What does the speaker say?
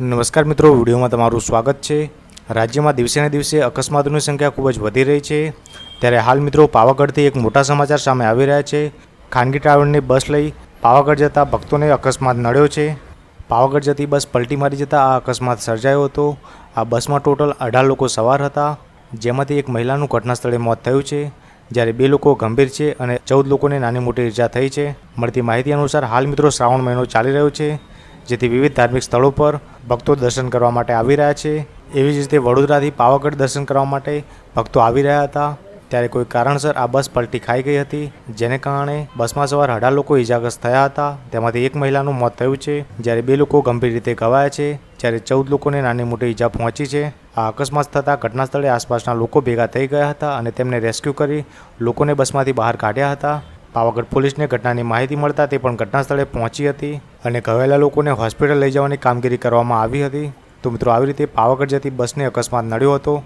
નમસ્કાર મિત્રો, વિડીયોમાં તમારું સ્વાગત છે. રાજ્યમાં દિવસે ને દિવસે અકસ્માતોની સંખ્યા ખૂબ જ વધી રહી છે. ત્યારે હાલ મિત્રો, પાવાગઢથી એક મોટા સમાચાર સામે આવી રહ્યા છે. ખાનગી ટ્રાવેલની બસ લઈ પાવાગઢ જતા ભક્તોને અકસ્માત નડ્યો છે. પાવાગઢ જતી બસ પલટી મારી જતાં આ અકસ્માત સર્જાયો હતો. આ બસમાં ટોટલ અઢાર લોકો સવાર હતા, જેમાંથી એક મહિલાનું ઘટના સ્થળે મોત થયું છે. જ્યારે બે લોકો ગંભીર છે અને ચૌદ લોકોને નાની મોટી ઈજા થઈ છે. મળતી માહિતી અનુસાર હાલ મિત્રો શ્રાવણ મહિનો ચાલી રહ્યો છે. જેથી વિવિધ ધાર્મિક સ્થળો પર ભક્તો દર્શન કરવા માટે આવી રહ્યા છે. એવી જ રીતે વડોદરાથી પાવાગઢ દર્શન કરવા માટે ભક્તો આવી રહ્યા હતા. ત્યારે કોઈ કારણસર આ બસ પલટી ખાઈ ગઈ હતી, જેને કારણે બસમાં સવાર અઢાર લોકો ઇજાગ્રસ્ત થયા હતા. તેમાંથી એક મહિલાનું મોત થયું છે. જ્યારે બે લોકો ગંભીર રીતે ઘવાયા છે, જ્યારે ચૌદ લોકોને નાની મોટી ઈજા પહોંચી છે. આ અકસ્માત થતાં ઘટના સ્થળે આસપાસના લોકો ભેગા થઈ ગયા હતા અને તેમને રેસ્ક્યુ કરી લોકોને બસમાંથી બહાર કાઢ્યા હતા. પાવાગઢ પોલીસને ઘટનાની માહિતી મળતા તે પણ ઘટના સ્થળે પહોંચી હતી. અને ઘવાયેલા લોકોને હોસ્પિટલ લઈ જવાની કામગીરી કરવામાં આવી હતી. તો મિત્રો, આવી રીતે પાવાગઢ જતી બસને અકસ્માત નડ્યો હતો.